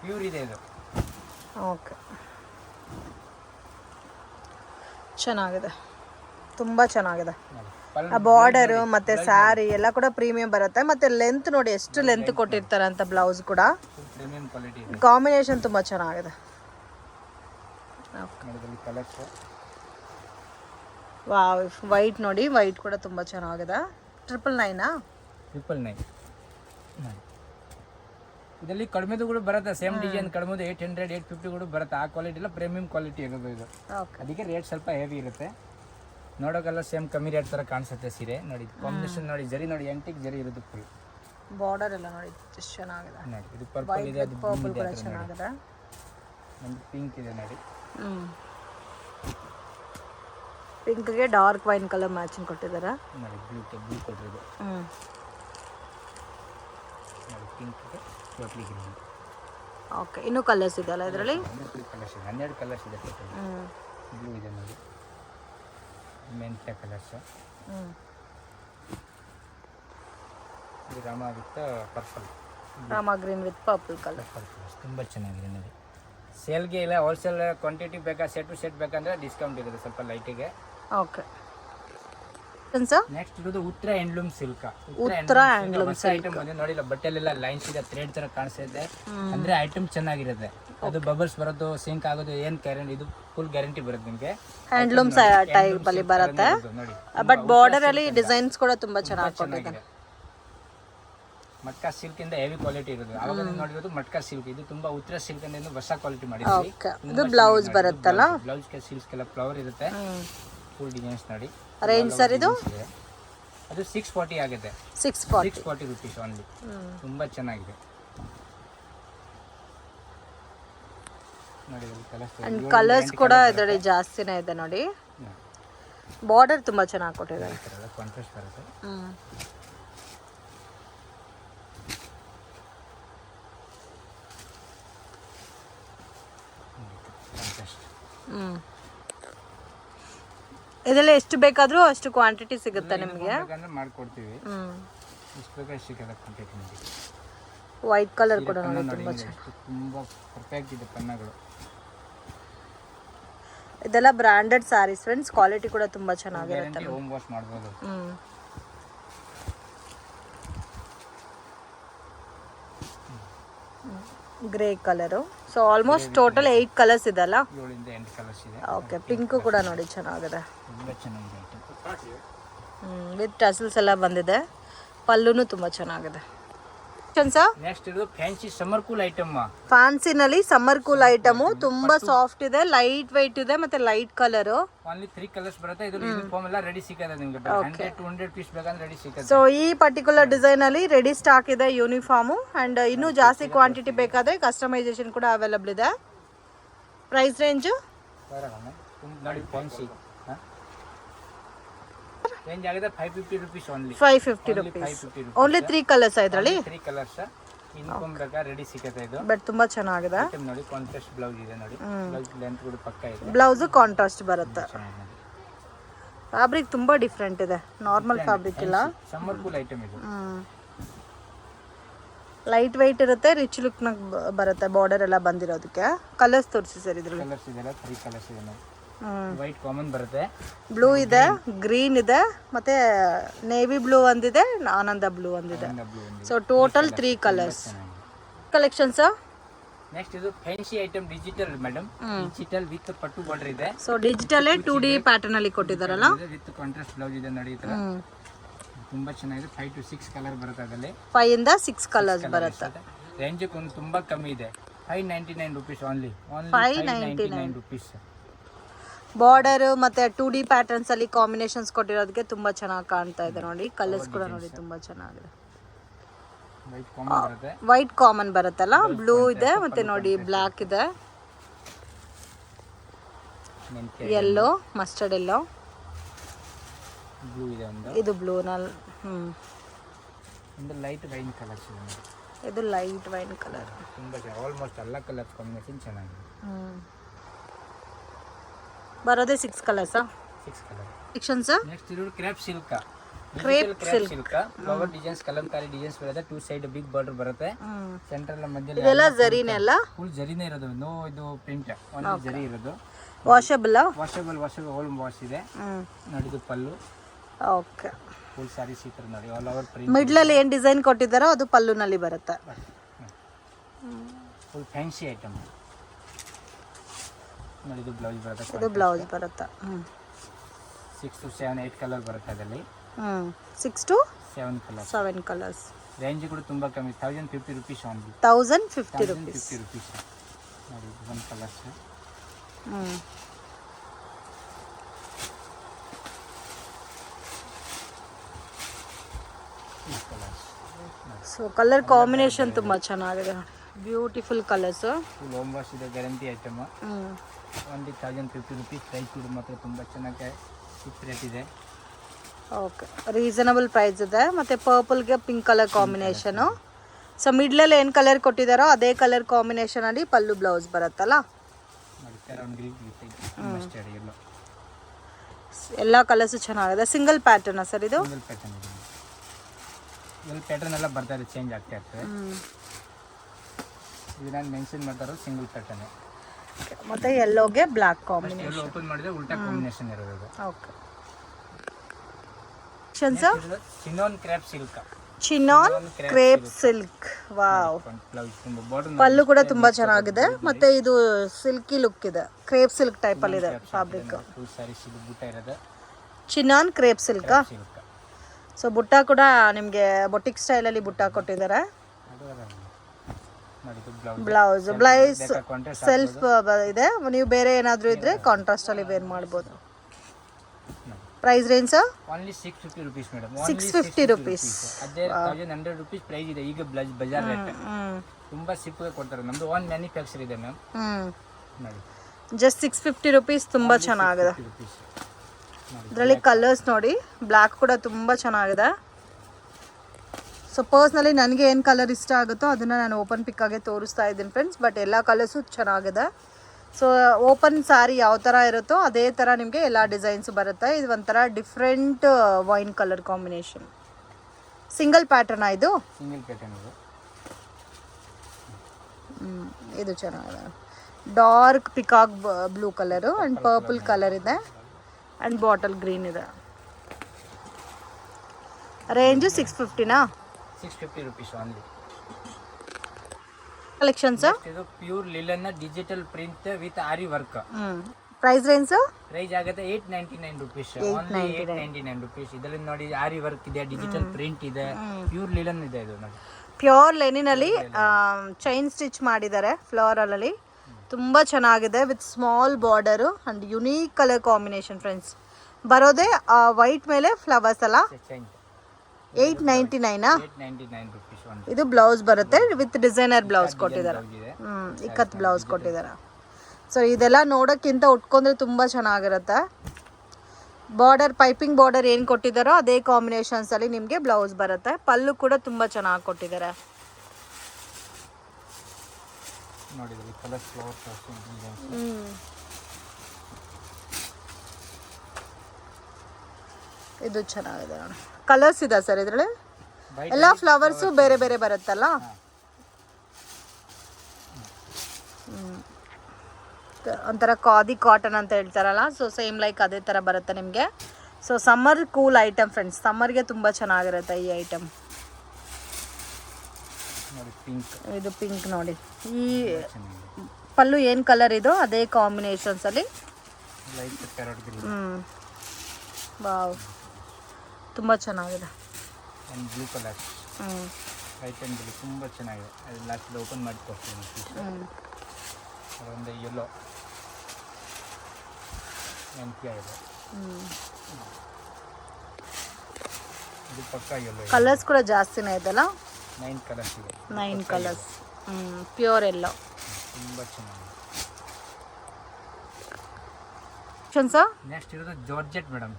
pure ಇದೆ ಇದು ಓಕೆ. ಚೆನ್ನಾಗಿದೆ. ತುಂಬ ಚೆನ್ನಾಗಿದೆ. ಆ ಬಾರ್ಡರು ಮತ್ತು ಸ್ಯಾರಿ ಎಲ್ಲ ಕೂಡ ಪ್ರೀಮಿಯಂ ಬರುತ್ತೆ. ಮತ್ತು ಲೆಂತ್ ನೋಡಿ ಎಷ್ಟು ಲೆಂತ್ ಕೊಟ್ಟಿರ್ತಾರೆ ಅಂತ ಬ್ಲೌಸ್ ಕೂಡ. ಕಾಂಬಿನೇಷನ್ ತುಂಬ ಚೆನ್ನಾಗಿದೆ. ವಾವ್ ವೈಟ್ ನೋಡಿ ವೈಟ್ ಕೂಡ ತುಂಬ ಚೆನ್ನಾಗಿದೆ. ಟ್ರಿಪಲ್ ನೈನಾ ಟ್ರಿಪಲ್ ನೈನ್ ಇದರಲ್ಲಿ ಕಡಿಮೆದು ಕೂಡ ಬರುತ್ತೆ. ಸೇಮ್ ಡಿಸೈನ್ ಕಡಿಮೆದು ಏಟ್ ಹಂಡ್ರೆಡ್ ಏಟ್ ಫಿಫ್ಟಿ ಕೂಡ ಬರುತ್ತೆ. ಆ ಕ್ವಾಲಿಟಿ ಎಲ್ಲ ಪ್ರೀಮಿಯಂ ಕ್ವಾಲಿಟಿ ಇರೋದು ಇದು. ಅದಕ್ಕೆ ರೇಟ್ ಸ್ವಲ್ಪ ಹೆವಿ ಇರುತ್ತೆ. ನೋಡೋಕೆಲ್ಲ ಸೇಮ್ ಕಮ್ಮಿ ರೇಟ್ ಥರ ಕಾಣಿಸುತ್ತೆ ಸೀರೆ. ನೋಡಿ ಕಾಂಬಿನೇಷನ್ ನೋಡಿ ಜರಿ ನೋಡಿ ಎಂಟಿಗೆ ಜರಿ ಇರೋದು ಫುಲ್ ಬಾರ್ಡರ್ ಎಲ್ಲ ನೋಡಿ ಎಷ್ಟು ಚೆನ್ನಾಗಿದೆ. ನೋಡಿ ಇದು ಪರ್ಪಲ್ ಇದೆ ಅದು ಪರ್ಪಲ್ ಕೂಡ ಚೆನ್ನಾಗಿದೆ. ಒಂದು ಪಿಂಕ್ ಇದೆ ನೋಡಿ. ಪಿಂಕ್ಗೆ ಡಾರ್ಕ್ ವೈನ್ ಕಲರ್ ಮ್ಯಾಚಿಂಗ್ ಕೊಟ್ಟಿದ್ದಾರೆ. ನೋಡಿ ಬ್ಲೂ ಬ್ಲೂ ಕೊಟ್ಟಿರೋದು. ಹ್ಞೂ ನೋಡಿ ಪಿಂಕ್ಗೆ ಟೋಟ್ಲಿ ಗ್ರೀನ್ ಓಕೆ ಇನ್ನೂ ಕಲರ್ಸ್ ಇದೆಯಲ್ಲ ಇದರಲ್ಲಿ? ಕಲರ್ಸ್ ಇದೆ. ಹನ್ನೆರಡು ಕಲರ್ಸ್ ಇದೆ ಟೋಟಲ್ ಬ್ಲೂ ಇದೆ ನೋಡಿ. ಮೆಂತ್ಯ ಕಲರ್ಸ್ ಹ್ಞೂ ಇದು Rama with purple Rama green with purple colour purple ತುಂಬ ಚೆನ್ನಾಗಿದೆ ನೋಡಿ. ಸೇಲ್ಗೆ ಇಲ್ಲ ಹೋಲ್ಸೇಲ್ ಕ್ವಾಂಟಿಟಿ ಬೇಕಾ ಸೆಟ್ ಟು ಸೆಟ್ ಬೇಕಂದ್ರೆ ಡಿಸ್ಕೌಂಟ್ ಇರುತ್ತೆ ಸ್ವಲ್ಪ ಲೈಟಿಗೆ ಓಕೆ ಸರ್ ನೆಕ್ಸ್ಟ್ ಇರೋದು Uttara handloom silk Uttara handloom silk item ನೋಡಿಲ್ಲ ಬಟ್ಟೆಲೆಲ್ಲ ಲೈನ್ಸ್ ಇದೆ ಥ್ರೆಡ್ ತರ ಕಾಣಿಸ್ತಿದೆ ಅಂದ್ರೆ ಐಟಮ್ ಚೆನ್ನಾಗಿರುತ್ತೆ. ಅದು ಬಬಲ್ಸ್ ಬರೋದು ಸಿಂಕ್ ಆಗೋದು ಏನ್ ಗ್ಯಾರಂಟಿ ಇದು ಫುಲ್ ಗ್ಯಾರಂಟಿ ಬರುತ್ತೆ ನಿಮಗೆ. ಹ್ಯಾಂಡ್ಲೂಮ್ ಟೈಪ್ ಅಲ್ಲಿ ಬರುತ್ತೆ. ಬಟ್ ಬಾರ್ಡರ್ ಅಲ್ಲಿ ಡಿಸೈನ್ಸ್ ಕೂಡ ತುಂಬಾ ಚೆನ್ನಾಗಿ ಕೊಟ್ಟಿದ್ದಾರೆ. ಮಟ್ಕಾ ಸಿಲ್ಕ್ ಇಂದ ಹೆವಿ ಕ್ವಾಲಿಟಿ ಇರೋದು. ಆವಾಗ ನೀವು ನೋಡಿರೋದು ಮಟ್ಕಾ ಸಿಲ್ಕ್ ಇದು ತುಂಬಾ ಉತ್ತರ ಸಿಲ್ಕ್ ಇಂದ ಹೊಸ ಕ್ವಾಲಿಟಿ ಮಾಡಿದ್ವಿ ಇದು ಬ್ಲೌಸ್ ಬರುತ್ತಲ್ಲ? ಬ್ಲೌಸ್ಗೆ ಸಿಲ್ಕ್ ಎಲ್ಲ ಫ್ಲವರ್ ಇರುತ್ತೆ. ಫುಲ್ ಡಿಸೈನ್ಸ್ ನೋಡಿ. ರೇಂಜ್ ಸರ್ ಇದು? ಅದು ಸಿಕ್ಸ್ ಫಾರ್ಟಿ ಆಗಿದೆ. Six six forty rupees only ತುಂಬ ಚೆನ್ನಾಗಿದೆ. ಅಂಡ್ ಕಲರ್ಸ್ ಕೂಡ ಇದರಲ್ಲಿ ಜಾಸ್ತಿನೇ ಇದೆ ನೋಡಿ. ಬಾರ್ಡರ್ ತುಂಬಾ ಚೆನ್ನಾಗಿ ಕೊಟ್ಟಿದ್ದಾರೆ. ಕಾಂಟ್ರಾಸ್ಟ್ ಬರುತ್ತೆ. ಹ್ಮ್. ಇದೆಲ್ಲ ಎಷ್ಟು ಬೇಕಾದರೂ ಅಷ್ಟು ಕ್ವಾಂಟಿಟಿ ಸಿಗುತ್ತೆ ನಿಮಗೆ. ಬೇಕಂದ್ರೆ ಮಾಡ್ಕೊಡ್ತೀವಿ. ಇಷ್ಟು ಬೇಕಾದ್ರೆ ಸಿಕ್ಕಲ್ಲ ಕ್ವಾಂಟಿಟಿ ನಿಮಗೆ. ವೈಟ್ ಕಲರ್ ಕೂಡ ನೋಡಿ ತುಂಬಾ ಹಿಂಗೆ ತುಂಬ ಪರ್ಫೆಕ್ಟ್ ಇದೆ ಪನ್ನಗಳು ಇದೆಲ್ಲ ಬ್ರಾಂಡೆಡ್ ಸ್ಯಾರೀಸ್ ಫ್ರೆಂಡ್ಸ್ ಕ್ವಾಲಿಟಿ ಕೂಡ ತುಂಬಾ ಚೆನ್ನಾಗಿರುತ್ತೆ ಹೋಮ್ ವಾಶ್ ಮಾಡ್ಬೋದು. ಹ್ಮ್. Grey colour. So almost total eight colours ಇದೆಲ್ಲ ಏಳಿಂದ ಎಂಟು ಕಲರ್ಸ್ ಇದೆ. ಓಕೆ ಪಿಂಕು ಕೂಡ ನೋಡಿ ಚೆನ್ನಾಗಿದೆ. ತುಂಬ ಚೆನ್ನಾಗಿದೆ. ವಿತ್ ಟಸಲ್ಸ್ ಎಲ್ಲ ಬಂದಿದೆ. ಪಲ್ಲು ತುಂಬ ಚೆನ್ನಾಗಿದೆ. ನೆಕ್ಸ್ಟ್ ಇದು ಫ್ಯಾನ್ಸಿ ಸಮ್ಮರ್ ಕೂಲ್ ಐಟಮ್ ಫ್ಯಾನ್ಸಿನಲ್ಲಿ ಸಮ್ಮರ್ ಕೂಲ್ ಐಟಮು ತುಂಬಾ ಸಾಫ್ಟ್ ಇದೆ ಲೈಟ್ ವೈಟ್ ಇದೆ ಮತ್ತೆ light colour only three colours ಬರುತ್ತೆ. ಇದು ಯೂನಿಫಾರ್ಮ್ ಎಲ್ಲ ರೆಡಿ ಸಿಕ್ಕದೆ ನಿಮಗೆ. ಹಂಡ್ರೆಡ್ ಟು ಹಂಡ್ರೆಡ್ ಪೀಸ್ ಬೇಕಂದ್ರೆ ರೆಡಿ ಸಿಕ್ಕದೆ ಸೊ ಈ ಪರ್ಟಿಕ್ಯುಲರ್ ಡಿಸೈನ್ ಅಲ್ಲಿ ರೆಡಿ ಸ್ಟಾಕ್ ಇದೆ ಯೂನಿಫಾರ್ಮು ಅಂಡ್ ಇನ್ನೂ ಜಾಸ್ತಿ ಕ್ವಾಂಟಿಟಿ ಬೇಕಾದ್ರೆ ಕಸ್ಟಮೈಸೇಷನ್ ಕೂಡ ಅವೈಲಬಲ್ ಇದೆ. ಪ್ರೈಸ್ ರೇಂಜು ನೋಡಿ ಫ್ಯಾನ್ಸಿ ರೇಂಜ್ ಆಗಿದೆ five fifty rupees only five fifty rupees only three colours ಇದರಲ್ಲಿ? ತ್ರೀ ಕಲರ್ಸ್ ಯೂನಿಫಾರ್ಮ್ ಬೇಕಾದ್ರೆ ರೆಡಿ ಸಿಕ್ಕತ್ತೆ ಇದು. ಬಟ್ ತುಂಬಾ ಚೆನ್ನಾಗಿದೆ. ನೋಡಿ ಕಾಂಟ್ರಾಸ್ಟ್ ಬ್ಲೌಸ್ ಇದೆ ನೋಡಿ. ಬ್ಲೌಸ್ ಲೆಂತ್ ಕೂಡ ಪಕ್ಕ ಇದೆ. ಬ್ಲೌಸು ಕಾಂಟ್ರಾಸ್ಟ್ ಬರುತ್ತೆ. ಫ್ಯಾಬ್ರಿಕ್ ತುಂಬಾ ಡಿಫ್ರೆಂಟ್ ಇದೆ. ನಾರ್ಮಲ್ ಫ್ಯಾಬ್ರಿಕ್ ಇಲ್ಲ. ಸಮ್ಮರ್ ಕೂಲ್ ಐಟಮ್ ಇದು. ಲೈಟ್ ವೈಟ್ ಇರುತ್ತೆ ರಿಚ್ ಲುಕ್ ಬರುತ್ತೆ. ಬಾರ್ಡರ್ ಎಲ್ಲ ಬಂದಿರೋದಕ್ಕೆ. ಕಲರ್ಸ್ ತೋರಿಸಿ ಸರ್ ಇದ್ರಲ್ಲಿ. ಕಲರ್ಸ್ ಇದೆಲ್ಲ ತ್ರೀ ಕಲರ್ಸ್ ಇದೆ ನೋಡಿ. ಹ್ಮ್ ವೈಟ್ ಕಾಮನ್ ಬರುತ್ತೆ. ಬ್ಲೂ ಇದೆ ಗ್ರೀನ್ ಇದೆ ಮತ್ತೆ ನೇವಿ ಬ್ಲೂ ಒಂದಿದೆ ಆನಂದ ಬ್ಲೂ ಒಂದಿದೆ. So total three colours collections next ಇದು fancy item digital madam digital with ಪಟ್ಟು ಬಾರ್ಡರ್ ಇದೆ. So digital two D pattern ಅಲ್ಲಿ ಕೊಟ್ಟಿದ್ದಾರಲ್ಲ? ವಿತ್ ಕಾಂಟ್ರಾಸ್ಟ್ ಬ್ಲೌಸ್ ಇದೆ ನೋಡಿ ತುಂಬಾ ಚೆನ್ನಾಗಿದೆ. ಫೈವ್ ಟು ಸಿಕ್ಸ್ ಕಲರ್ ಬರುತ್ತೆ ಅದರಲ್ಲಿ. ಫೈವ್ ಇಂದ ಸಿಕ್ಸ್ ಕಲರ್ಸ್ ಬರುತ್ತೆ. ರೇಂಜ್ ಒಂದು ತುಂಬಾ ಕಮ್ಮಿ ಇದೆ. Five ninety nine rupees only five ninety nine rupees border ಮತ್ತೆ ಟೂ ಡಿ ಪ್ಯಾಟರ್ನ್ಸ್ ಅಲ್ಲಿ ಕಾಂಬಿನೇಷನ್ಸ್ ಕೊಟ್ಟಿರೋದಕ್ಕೆ ತುಂಬಾ ಚೆನ್ನಾಗಿ ಕಾಣ್ತಾ ಇದೆ ನೋಡಿ. ಕಲರ್ಸ್ ಕೂಡ ನೋಡಿ ತುಂಬಾ ಚೆನ್ನಾಗಿದೆ. ವೈಟ್ ಕಾಮನ್ ಬರುತ್ತಲ್ಲ? ಬ್ಲೂ ಇದೆ ಮತ್ತೆ ನೋಡಿ ಬ್ಲಾಕ್ ಇದೆ. Yellow yellow mustard yellow blue ಇದೆ ಇದು ಬ್ಲೂನಲ್ಲಿ ಹ್ಮ್. ಲೈಟ್ ವೈನ್ ಕಲರ್ ಇದೆ ಇದು ಲೈಟ್ ವೈನ್ ಕಲರ್ ತುಂಬಾ ಆಲ್ಮೋಸ್ಟ್ ಎಲ್ಲ ಕಲರ್ಸ್ ಕಾಂಬಿನೇಷನ್ ಚೆನ್ನಾಗಿದೆ. ಹ್ಮ್. ಬರೋದೇ ಸಿಕ್ಸ್ ಕಲರ್ಸಾ ಸಿಕ್ಸ್ ಕಲರ್ ಸೆಕ್ಷನ್ಸ್ ನೆಕ್ಸ್ಟ್ ಇರೋದು crepe silk crepe silk flower designs Kalamkari designs ಬರುತ್ತೆ. ಟೂ ಸೈಡ್ ಬಿಗ್ ಬಾರ್ಡರ್ ಬರುತ್ತೆ. ಸೆಂಟ್ರಲ್ ಮಧ್ಯದಲ್ಲಿ ಇದೆಲ್ಲ ಜರೀನೆ ಅಲ್ಲ ಫುಲ್ ಜರಿನೇ ಇರೋದು. ನೋ ಇದು ಪ್ರಿಂಟ್ ಒಂದು ಜರಿ ಇರೋದು. Washable washable washable home wash ಇದೆ. ನೋಡಿದು ಪಲ್ಲು. ಓಕೆ ಫುಲ್ ಸಾರಿ ಸಿಗ್ತಾರೆ ನೋಡಿ. ಆಲ್ ಓವರ್ ಪ್ರಿಂಟ್ ಮಿಡ್ಲಲ್ಲಿ ಏನು ಡಿಸೈನ್ ಕೊಟ್ಟಿದ್ದಾರೋ ಅದು ಪಲ್ಲುನಲ್ಲಿ ಬರುತ್ತೆ. ಫುಲ್ ಫ್ಯಾನ್ಸಿ ಐಟಮ್ ನೋಡಿ ಇದು ಬ್ಲೌಸ್ ಬರುತ್ತೆ ಇದು ಬ್ಲೌಸ್ ಬರುತ್ತೆ? ಹ್ಮ್. Six to seven eight colour ಬರುತ್ತೆ ಅದರಲ್ಲಿ. ಹ್ಮ್. Six to seven colour seven colours range ಕೂಡ ತುಂಬ ಕಮ್ಮಿ. Thousand fifty rupees only thousand fifty rupees fifty rupees ನೋಡಿ ಒಂದು ಕಲರ್ಸ್ ಸೊ ಕಲರ್ ಕಾಂಬಿನೇಷನ್ ತುಂಬ ಚೆನ್ನಾಗಿದೆ. ಬ್ಯೂಟಿಫುಲ್ ಕಲರ್ಸು ಲೋಮ್ ವಾಶ್ ಇದೆ guarantee item only thousand fifty rupees price ಕೂಡ ಮಾತ್ರ ತುಂಬ ಚೆನ್ನಾಗಿ ಫಿಕ್ಸ್ ರೇಟ್ ಇದೆ. ಓಕೆ ರೀಸನಬಲ್ ಪ್ರೈಸ್ ಇದೆ. ಮತ್ತು ಪರ್ಪಲ್ಗೆ ಪಿಂಕ್ ಕಲರ್ ಕಾಂಬಿನೇಷನು ಸೊ ಮಿಡ್ಲಲ್ಲಿ ಏನು ಕಲರ್ ಕೊಟ್ಟಿದ್ದಾರೋ ಅದೇ ಕಲರ್ ಕಾಂಬಿನೇಷನಲ್ಲಿ ಪಲ್ಲು ಬ್ಲೌಸ್ ಬರುತ್ತಲ್ಲ? ಎಲ್ಲೋ. ಕಲರ್ಸು ಚೆನ್ನಾಗಿದೆ. ಸಿಂಗಲ್ ಪ್ಯಾಟರ್ನ ಸರ್ ಇದು? ಇಲ್ಲಿ ಪ್ಯಾಟರ್ನ್ ಎಲ್ಲ ಬರ್ತಾ ಇದೆ ಚೇಂಜ್ ಆಗ್ತಾ ಇರ್ತದೆ. ಇದು ನಾನು ಮೆನ್ಷನ್ ಮಾಡ್ತಾರೋ ಸಿಂಗಲ್ ಪ್ಯಾಟರ್ನ್ ಮತ್ತು ಎಲ್ಲೋಗೆ ಬ್ಲ್ಯಾಕ್ ಕಾಂಬಿನೇಷನ್ ಓಪನ್ ಮಾಡಿದ್ರೆ ಉಲ್ಟಾ ಕಾಂಬಿನೇಷನ್ ಇರೋದು ಇದು okay sir chinon crepe silk chinon crepe silk wow pallu ಕೂಡ ತುಂಬಾ ಚೆನ್ನಾಗಿದೆ. ಮತ್ತೆ ಇದು ಸಿಲ್ಕಿ ಲುಕ್ ಇದೆ. ಕ್ರೇಪ್ ಸಿಲ್ಕ್ ಟೈಪ್ ಅಲ್ಲಿ ಇದೆ fabric chinon crepe silk so ಬುಟ್ಟ ಕೂಡ ನಿಮಗೆ ಬೊಟಿಕ್ ಸ್ಟೈಲಲ್ಲಿ ಬುಟ್ಟ ಕೊಟ್ಟಿದ್ದಾರೆ. ಬ್ಲೌಸ್ ಬ್ಲೌಸ್ ಸೆಲ್ಫ್ ಇದೆ. ನೀವು ಬೇರೆ ಏನಾದರೂ ಇದ್ರೆ ಕಾಂಟ್ರಾಸ್ಟ್ ಅಲ್ಲಿ ವೇರ್ ಮಾಡ್ಬೋದು. Price range sir only six fifty rupees madam 650 rupees. ಅದೇ ತೌಸಂಡ್ ಹಂಡ್ರೆಡ್ ರುಪೀಸ್ ಪ್ರೈಸ್ ಇದೆ. ಈಗ ಬ್ಲೌಸ್ ಬಜಾರ್ ರೇಟ್ ತುಂಬಾ ಸಿಪ್ಪಗೆ ಕೊಡ್ತಾರೆ. ನಮ್ದು ಓನ್ ಮ್ಯಾನುಫ್ಯಾಕ್ಚರ್ ಇದೆ ಮ್ಯಾಮ್ ನೋಡಿ. ಜಸ್ಟ್ ಸಿಕ್ಸ್ ಫಿಫ್ಟಿ ರುಪೀಸ್ ತುಂಬ ಚೆನ್ನಾಗಿದೆ. ಅದರಲ್ಲಿ ಇದರಲ್ಲಿ ಕಲರ್ಸ್ ನೋಡಿ ಬ್ಲ್ಯಾಕ್ ಕೂಡ ತುಂಬ ಚೆನ್ನಾಗಿದೆ. ಸೊ ಪರ್ಸ್ನಲಿ ನನಗೆ ಏನು ಕಲರ್ ಇಷ್ಟ ಆಗುತ್ತೋ ಅದನ್ನು ನಾನು ಓಪನ್ ಪಿಕ್ಕಾಗೆ ತೋರಿಸ್ತಾ ಇದ್ದೀನಿ ಫ್ರೆಂಡ್ಸ್ ಬಟ್ ಎಲ್ಲ ಕಲರ್ಸು ಚೆನ್ನಾಗಿದೆ. ಸೊ ಓಪನ್ ಸ್ಯಾರಿ ಯಾವ ಥರ ಇರುತ್ತೋ ಅದೇ ಥರ ನಿಮಗೆ ಎಲ್ಲ ಡಿಸೈನ್ಸು ಬರುತ್ತೆ. ಇದು ಒಂಥರ different wine colour combination single ಪ್ಯಾಟರ್ನಾ ಇದು? ಸಿಂಗಲ್ ಪ್ಯಾಟರ್ನ್ ಇದು. ಇದು ಚೆನ್ನಾಗಿದೆ. Dark peacock blue colour and purple colour ಇದೆ. ಆ್ಯಂಡ್ ಬಾಟಲ್ ಗ್ರೀನ್ ಇದೆ. Range six ಫಿಫ್ಟಿನಾ six fifty rupees only collections ಇದು pure linen digital print with aari work price range price ಆಗುತ್ತೆ eight ninety nine rupees only eight ninety nine rupees ಇದರಲ್ಲಿ ನೋಡಿ aari work ಇದೆ digital print ಇದೆ pure linen ಇದೆ ಇದು ನೋಡಿ. Pure ಲೆನಿನಲ್ಲಿ chain stitch ಮಾಡಿದ್ದಾರೆ ಫ್ಲೋರಲಲ್ಲಿ ತುಂಬ ಚೆನ್ನಾಗಿದೆ with small border and unique colour combination friends ಬರೋದೇ ವೈಟ್ ಮೇಲೆ ಫ್ಲವರ್ಸ್ ಅಲ್ಲ? ಏಯ್ಟ್ ನೈಂಟಿ ನೈನಾ ಇದು ಬ್ಲೌಸ್ ಬರುತ್ತೆ ವಿತ್ ಡಿಸೈನರ್ ಬ್ಲೌಸ್ ಕೊಟ್ಟಿದ್ದಾರೆ. ಹ್ಞೂ ಇಕ್ಕತ್ ಬ್ಲೌಸ್ ಕೊಟ್ಟಿದ್ದಾರೆ. ಸೊ ಇದೆಲ್ಲ ನೋಡೋಕ್ಕಿಂತ ಉಟ್ಕೊಂಡ್ರೆ ತುಂಬ ಚೆನ್ನಾಗಿರುತ್ತೆ. ಬಾರ್ಡರ್ ಪೈಪಿಂಗ್ ಬಾರ್ಡರ್ ಏನು ಕೊಟ್ಟಿದ್ದಾರೋ ಅದೇ ಕಾಂಬಿನೇಷನ್ಸ್ ಅಲ್ಲಿ ನಿಮಗೆ ಬ್ಲೌಸ್ ಬರುತ್ತೆ. ಪಲ್ಲು ಕೂಡ ತುಂಬ ಚೆನ್ನಾಗಿ ಕೊಟ್ಟಿದ್ದಾರೆ. ಇದು ಚೆನ್ನಾಗಿದೆ ನೋಡಿ. ಕಲರ್ಸ್ ಇದೆ ಸರ್ ಇದರಲ್ಲಿ? ಎಲ್ಲ ಫ್ಲವರ್ಸು ಬೇರೆ ಬೇರೆ ಬರುತ್ತಲ್ಲ? ಒಂಥರ ಕಾದಿ ಕಾಟನ್ ಅಂತ ಹೇಳ್ತಾರಲ್ಲ ಸೊ ಸೇಮ್ ಲೈಕ್ ಅದೇ ಥರ ಬರುತ್ತೆ ನಿಮಗೆ. So summer cool item friends ಸಮ್ಮರ್ಗೆ ತುಂಬ ಚೆನ್ನಾಗಿರುತ್ತೆ ಈ ಐಟಮ್ ಇದು ಪಿಂಕ್ ನೋಡಿ. ಈ ಪಲ್ಲು ಏನು ಕಲರ್ ಇದು? ಅದೇ ಕಾಂಬಿನೇಷನ್ಸಲ್ಲಿ ಹ್ಞೂ ವಾವ್ ತುಂಬ ಚೆನ್ನಾಗಿದೆ. ಆ್ಯಂಡ್ ಬ್ಲೂ ಕಲರ್ ಹ್ಞೂ ವೈಟ್ ಆ್ಯಂಡ್ ಬ್ಲೂ ತುಂಬ ಚೆನ್ನಾಗಿದೆ. ಅದು ಲಾಸ್ಟ್ ಓಪನ್ ಮಾಡಿ ಕೊಡ್ತೀನಿ. ಅದೊಂದು ಯೆಲ್ಲೋ ನೆನಪಿ ಆಗಿದೆ ಇದು ಪಕ್ಕ ಯೆಲ್ಲೋ ಕಲರ್ಸ್ ಕೂಡ ಜಾಸ್ತಿನೇ ಇದೆಲ್ಲ ನೈನ್ ಕಲರ್ಸ್ ಇದೆ. ನೈನ್ ಕಲರ್ಸ್ ಹ್ಞೂ ಪ್ಯೂರ್ ಎಲ್ಲೋ ತುಂಬ ಚೆನ್ನಾಗಿದೆ. ಸರ್ ನೆಕ್ಸ್ಟ್ ಇರೋದು ಜಾರ್ಜೆಟ್ ಮೇಡಮ್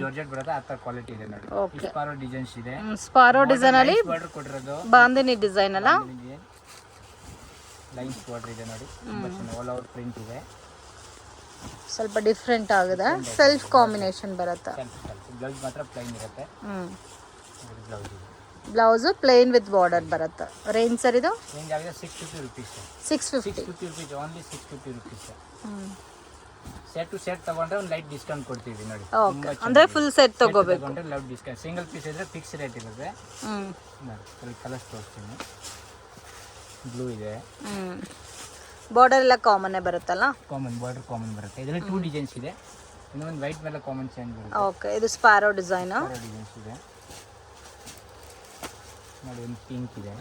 ಜಾರ್ಜೆಟ್ ಬರುತ್ತೆ ಆ ತರ ಕ್ವಾಲಿಟಿ ಇದೆ ನೋಡಿ. ಸ್ಪಾರೋ ಡಿಸೈನ್ಸ್ ಇದೆ. ಸ್ಪಾರೋ ಡಿಸೈನ್ ಅಲ್ಲಿ ಬಾರ್ಡರ್ ಕೊಟ್ಟಿರೋದು. ಬಾಂದಿನಿ ಡಿಸೈನ್ ಅಲ್ಲ? ಲೈನ್ಸ್ ಬಾರ್ಡರ್ ಇದೆ ನೋಡಿ. ತುಂಬಾ ಚೆನ್ನಾಗಿ ಆಲ್ ಓವರ್ ಪ್ರಿಂಟ್ ಇದೆ. ಸ್ವಲ್ಪ ಡಿಫ್ರೆಂಟ್ ಆಗಿದೆ. ಸೆಲ್ಫ್ ಕಾಂಬಿನೇಷನ್ ಬರುತ್ತೆ. ಬ್ಲೌಸ್ ಮಾತ್ರ ಪ್ಲೈನ್ ಇರುತ್ತೆ. ಬ್ಲೌಸ್ ಇದೆ. ಬ್ಲೌಸು ಪ್ಲೇನ್ ವಿತ್ ಬಾರ್ಡರ್ ಬರುತ್ತೆ. ರೇಂಜ್ ಸರ್ ಇದು? ರೇಂಜ್ ಆಗಿದೆ six fifty rupees six six fifty fifty rupees only six fifty rupees ಹ್ಞೂ ಸೆಟ್ ಟು ಸೆಟ್ ತಗೊಂಡ್ರೆ ಒಂದು ಲೈಟ್ ಡಿಸ್ಕೌಂಟ್ ಕೊಡ್ತೀವಿ ನೋಡಿ. ಓಕೆ ಅಂದರೆ ಫುಲ್ ಸೆಟ್ ತಗೋಬೇಕು. ತಗೊಂಡ್ರೆ ಲವ್ ಡಿಸ್ಕೌಂಟ್ ಸಿಂಗಲ್ ಪೀಸ್ ಇದ್ರೆ ಫಿಕ್ಸ್ ರೇಟ್ ಇರುತ್ತೆ. ಹ್ಮ್. ನೋಡಿ ಕಲರ್ಸ್ ತೋರಿಸ್ತೀನಿ. ಬ್ಲೂ ಇದೆ. ಹ್ಮ್. ಬಾರ್ಡರ್ ಎಲ್ಲ ಕಾಮನ್ನೇ ಬರುತ್ತಲ್ಲ? ಕಾಮನ್ ಬಾರ್ಡರ್ ಕಾಮನ್ ಬರುತ್ತೆ. ಇದರಲ್ಲಿ ಟೂ ಡಿಸೈನ್ಸ್ ಇದೆ. ಇನ್ನೊಂದು ವೈಟ್ ಮೇಲೆ ಕಾಮನ್ ಚೇಂಜ್ ಬರುತ್ತೆ. ಓಕೆ ಇದು ಸ್ಪಾರೋ ಡಿಸೈನ್ ಡಿಸೈನ್ಸ್ ಇದೆ. ನೋಡಿ ಒಂದು ಪಿಂಕ್ ಇದೆ.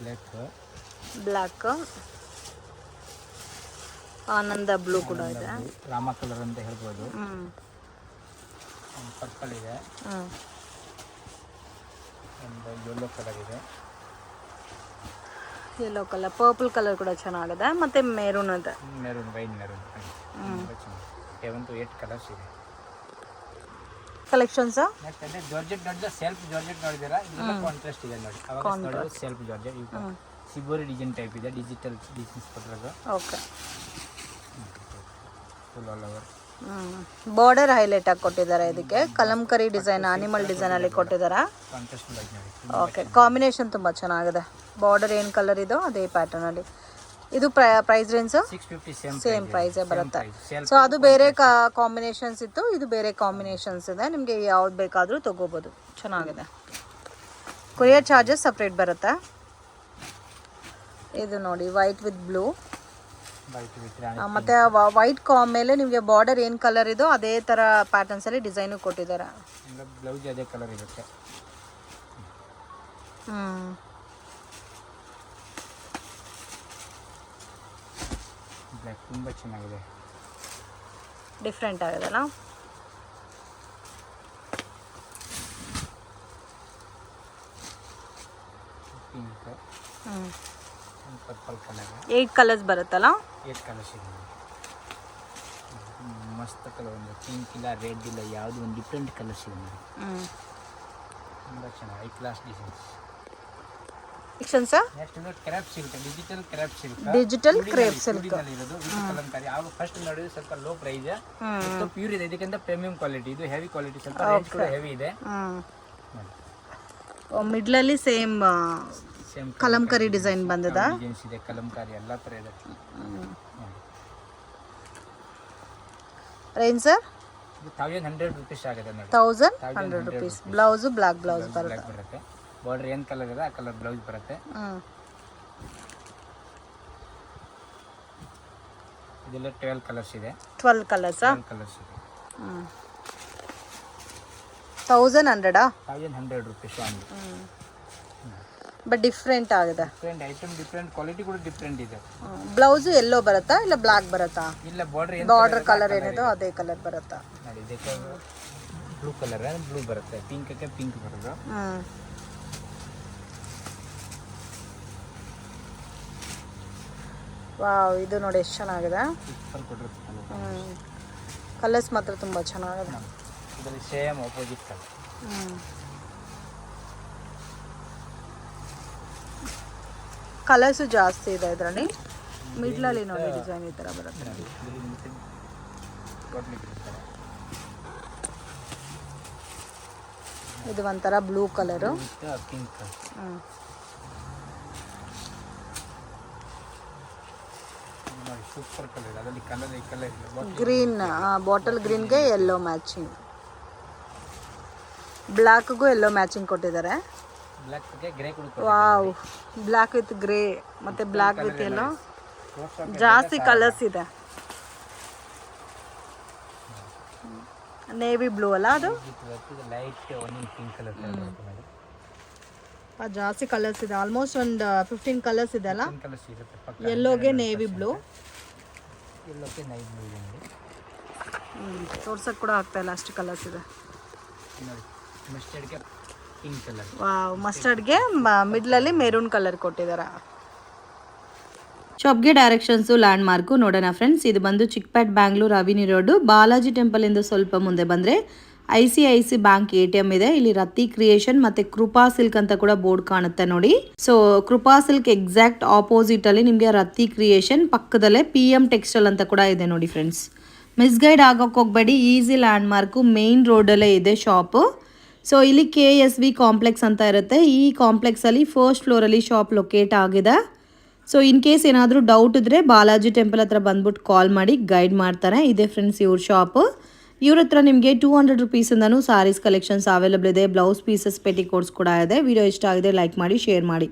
Black black. ಆನಂದ ಬ್ಲೂ ಕೂಡ ಇದೆ. ರಾಮ ಕಲರ್ ಅಂತ ಹೇಳ್ಬೋದು. ಒಂದು ಪರ್ಪಲ್ ಇದೆ. ಒಂದು ಯೆಲ್ಲೋ ಕಲರ್ ಇದೆ. ಯೆಲ್ಲೋ ಕಲರ್ ಪರ್ಪಲ್ ಕಲರ್ ಕೂಡ ಚೆನ್ನಾಗಿದೆ. ಮತ್ತೆ ಮೆರೂನ್ ಇದೆ. Maroon wine maroon seven two eight colours ಇದೆ. ಕಲೆಕ್ಷನ್ಸ್ ನೆಕ್ಸ್ಟ್ ಜಾರ್ಜೆಟ್ ನೋಡಿದ್ರೆ? ಸೆಲ್ಫ್ ಜಾರ್ಜೆಟ್ ನೋಡಿದ್ದೀರಾ? ಇದು ಕಾಂಟ್ರಾಸ್ಟ್ ಇದೆ ನೋಡಿ. ಅವಾಗ self georgette shibori design type ಇದೆ ಡಿಜಿಟಲ್ ಡಿಸೈನ್ಸ್ ಕೊಟ್ಟರೆ okay full all over border highlight ಆಗಿ ಕೊಟ್ಟಿದ್ದಾರೆ ಇದಕ್ಕೆ. ಕಲಂಕರಿ ಡಿಸೈನ್ ಅನಿಮಲ್ ಡಿಸೈನ್ ಅಲ್ಲಿ ಕೊಟ್ಟಿದ್ದಾರೆ? ಓಕೆ ಕಾಂಬಿನೇಷನ್ ತುಂಬ ಚೆನ್ನಾಗಿದೆ. ಬಾರ್ಡರ್ ಏನು ಕಲರ್ ಇದೋ? ಅದೇ ಪ್ಯಾಟರ್ನ್ ಅಲ್ಲಿ. ಇದು ಪ್ರೈಸ್ ರೇಂಜ್ ಸೇಮ್ ಪ್ರೈಸ್ ಪ್ರೈಸೇ ಬರುತ್ತೆ. ಸೊ ಅದು ಬೇರೆ ಕಾಂಬಿನೇಷನ್ಸ್ ಇತ್ತು. ಇದು ಬೇರೆ ಕಾಂಬಿನೇಷನ್ಸ್ ಇದೆ. ನಿಮಗೆ ಯಾವ್ದು ಬೇಕಾದರೂ ತಗೋಬೋದು. ಚೆನ್ನಾಗಿದೆ. ಕೊರಿಯರ್ ಚಾರ್ಜಸ್ ಸಪ್ರೇಟ್ ಬರುತ್ತೆ. ಇದು ನೋಡಿ ವೈಟ್ ವಿತ್ ಬ್ಲೂ ಮತ್ತೆ ವೈಟ್ ಕಾಮ್ ಮೇಲೆ ನಿಮಗೆ ಬಾರ್ಡರ್ ಏನ್ ಕಲರ್ ಇದೋ ಅದೇ ಥರ ಪ್ಯಾಟರ್ನ್ಸಲ್ಲಿ ಡಿಸೈನು ಕೊಟ್ಟಿದ್ದಾರೆ. ಬ್ಲೌಸ್ ಅದೇ ಕಲರ್ ಇರುತ್ತೆ. ಹ್ಞೂ ಬ್ಲ್ಯಾಕ್ ತುಂಬ ಚೆನ್ನಾಗಿದೆ. Different ಆಗಿದೆಲ್ಲ? Pink purple colour eight colours ಬರುತ್ತಲ್ಲ? ಏಟ್ ಕಲರ್ಸ್ ಇದೆ. ಮಸ್ತ್ ಕಲರ್ ಒಂದು. ಪಿಂಕ್ ಇಲ್ಲ ರೆಡ್ ಇಲ್ಲ ಯಾವುದು ಒಂದು ಡಿಫ್ರೆಂಟ್ ಕಲರ್ಸ್ ಇದೆ ಹ್ಮ್. ತುಂಬ ಚೆನ್ನಾಗಿ high class designs section sir next ಇದು crepe silk digital crepe silk digital crepe silk. ಇರೋದು ಕಲಂಕಾರಿ. ಆಗ ಫಸ್ಟ್ ನೋಡಿದ್ರೆ ಸ್ವಲ್ಪ ಲೋ ಪ್ರೈಸ್. ಮತ್ತು ಪ್ಯೂರ್ ಇದೆ. ಇದಕ್ಕಿಂತ ಪ್ರೀಮಿಯಂ ಕ್ವಾಲಿಟಿ ಇದು ಹೆವಿ ಕ್ವಾಲಿಟಿ ಸ್ವಲ್ಪ ರೇಂಜ್ ಕೂಡ ಹೆವಿ ಇದೆ. ಮಿಡ್ಲಲ್ಲಿ ಸೇಮ್ ಕಲಂಕರಿ ಡಿಸೈನ್ ಬಂದದ? ಡಿಸೈನ್ಸ್ ಇದೆ ಕಲಂಕಾರಿ ಎಲ್ಲ ಥರ ಇದೆ. Range sir? Thousand hundred rupees ನೋಡಿ thousand hundred rupees blouse black blouse ಬರುತ್ತೆ. ಬರುತ್ತೆ. ಬಾರ್ಡರ್ ಏನು ಕಲರ್ ಇದೆ ಆ ಕಲರ್ ಬ್ಲೌಸ್ ಬರುತ್ತೆ. ಇದೆಲ್ಲ ಟ್ವೆಲ್ ಕಲರ್ಸ್ ಇದೆ. ಟ್ವೆಲ್ ಕಲರ್ಸ್ ಕಲರ್ಸ್ ಇದೆ. Thousand ಹಂಡ್ರೆಡಾ thousand hundred rupees but different ಆಗಿದೆ. ಡಿಫ್ರೆಂಟ್ ಐಟಮ್ ಡಿಫ್ರೆಂಟ್ ಕ್ವಾಲಿಟಿ ಕೂಡ ಡಿಫ್ರೆಂಟ್ ಇದೆ. ಬ್ಲೌಸ್ ಎಲ್ಲೋ ಬರುತ್ತಾ ಇಲ್ಲ ಬ್ಲ್ಯಾಕ್ ಬರುತ್ತಾ? ಇಲ್ಲ ಬಾರ್ಡರ್ ಬಾರ್ಡರ್ ಕಲರ್ ಏನಿದೆ ಅದೇ ಕಲರ್ ಬರುತ್ತಾ? ನೋಡಿ ಇದಕ್ಕೆ ಬ್ಲೂ ಕಲರ್ ಬ್ಲೂ ಬರುತ್ತೆ. ಪಿಂಕ್ ಪಿಂಕಕ್ಕೆ ಪಿಂಕ್ ಬರುತ್ತೆ ವಾವ್ ಇದು ನೋಡಿ ಎಷ್ಟು ಚೆನ್ನಾಗಿದೆ. ಕಲರ್ಸ್ ಮಾತ್ರ ತುಂಬ ಚೆನ್ನಾಗಿದೆ. ಇದರಲ್ಲಿ ಸೇಮ್ ಆಪೋಸಿಟ್ ಕಲರ್ ಕಲರ್ಸು ಜಾಸ್ತಿ ಇದೆ ಇದರಲ್ಲಿ. ಮಿಡ್ಲಲ್ಲಿ ನೋಡಿ ಡಿಸೈನ್ ಈ ಥರ ಬರುತ್ತೆ. ಇದು ಒಂಥರ ಬ್ಲೂ ಕಲರು ಹ್ಞೂ ಗ್ರೀನ್ ಬಾಟಲ್ ಗ್ರೀನ್ಗೆ ಯೆಲ್ಲೋ ಮ್ಯಾಚಿಂಗ್ ಬ್ಲ್ಯಾಕ್ಗೂ ಯೆಲ್ಲೋ ಮ್ಯಾಚಿಂಗ್ ಕೊಟ್ಟಿದ್ದಾರೆ. ವಾವ್ ಬ್ಲ್ಯಾಕ್ ವಿತ್ ಗ್ರೇ ಮತ್ತು ಬ್ಲ್ಯಾಕ್ ವಿತ್ ಎಲ್ಲೋ ಜಾಸ್ತಿ ಕಲರ್ಸ್ ಇದೆ. ನೇವಿ ಬ್ಲೂ ಅಲ್ಲ ಅದು? ಜಾಸ್ತಿ ಕಲರ್ಸ್ ಇದೆ. ಆಲ್ಮೋಸ್ಟ್ ಒಂದು ಫಿಫ್ಟೀನ್ ಕಲರ್ಸ್ ಇದೆ ಅಲ್ಲ? ಎಲ್ಲೋಗೆ ನೇವಿ ಬ್ಲೂ ತೋರ್ಸಕ್ಕೆ ಕೂಡ ಆಗ್ತಾ ಇಲ್ಲ ಅಷ್ಟು ಕಲರ್ಸ್ ಇದೆ. ಪಿಂಕ್ ಕಲರ್ ವಾವ್ ಮಸ್ಟರ್ಡ್ಗೆ ಮಿಡ್ಲಲ್ಲಿ ಮೆರೂನ್ ಕಲರ್ ಕೊಟ್ಟಿದ್ದಾರೆ. ಶಾಪ್ಗೆ ಡೈರೆಕ್ಷನ್ಸು ಲ್ಯಾಂಡ್ ಮಾರ್ಕು ನೋಡೋಣ ಫ್ರೆಂಡ್ಸ್ ಇದು ಬಂದು Chickpet Bangalore avenue road Balaji temple ಇಂದ ಸ್ವಲ್ಪ ಮುಂದೆ ಬಂದರೆ I C I C bank A T M ಇದೆ. ಇಲ್ಲಿ ರತಿ ಕ್ರಿಯೇಷನ್ ಮತ್ತೆ ಕೃಪಾ ಸಿಲ್ಕ್ ಅಂತ ಕೂಡ ಬೋರ್ಡ್ ಕಾಣುತ್ತೆ ನೋಡಿ. So Krupa silk exact opposite ಅಲ್ಲಿ ನಿಮಗೆ ರತಿ ಕ್ರಿಯೇಷನ್ ಪಕ್ಕದಲ್ಲೇ ಪಿ ಎಂ ಟೆಕ್ಸ್ಟೈಲ್ ಅಂತ ಕೂಡ ಇದೆ ನೋಡಿ ಫ್ರೆಂಡ್ಸ್ ಮಿಸ್ಗೈಡ್ ಆಗೋಕೆ ಹೋಗಬೇಡಿ ಈಸಿ ಲ್ಯಾಂಡ್ ಮಾರ್ಕು ಮೇನ್ ರೋಡಲ್ಲೇ ಇದೆ ಶಾಪು ಸೊ ಇಲ್ಲಿ ಕೆ ಎಸ್ ವಿ ಕಾಂಪ್ಲೆಕ್ಸ್ ಅಂತ ಇರುತ್ತೆ. ಈ ಕಾಂಪ್ಲೆಕ್ಸಲ್ಲಿ ಫಸ್ಟ್ ಫ್ಲೋರಲ್ಲಿ ಶಾಪ್ ಲೊಕೇಟ್ ಆಗಿದೆ. ಸೊ ಇನ್ ಕೇಸ್ ಏನಾದರೂ ಡೌಟ್ ಇದ್ದರೆ ಬಾಲಾಜಿ ಟೆಂಪಲ್ ಹತ್ರ ಬಂದ್ಬಿಟ್ಟು ಕಾಲ್ ಮಾಡಿ ಗೈಡ್ ಮಾಡ್ತಾರೆ. ಇದೆ ಫ್ರೆಂಡ್ಸ್ ಇವ್ರ ಶಾಪು ಇವ್ರ ಹತ್ರ ನಿಮಗೆ ಟೂ ಹಂಡ್ರೆಡ್ ರುಪೀಸಿಂದನೂ ಸಾರೀಸ್ ಕಲೆಕ್ಷನ್ಸ್ ಅವೈಲಬಲ್ ಇದೆ. ಬ್ಲೌಸ್ ಪೀಸಸ್ ಪೆಟಿ ಕೋಡ್ಸ್ ಕೂಡ ಇದೆ. ವಿಡಿಯೋ ಇಷ್ಟ ಆಗಿದೆ ಲೈಕ್ ಮಾಡಿ ಶೇರ್ ಮಾಡಿ.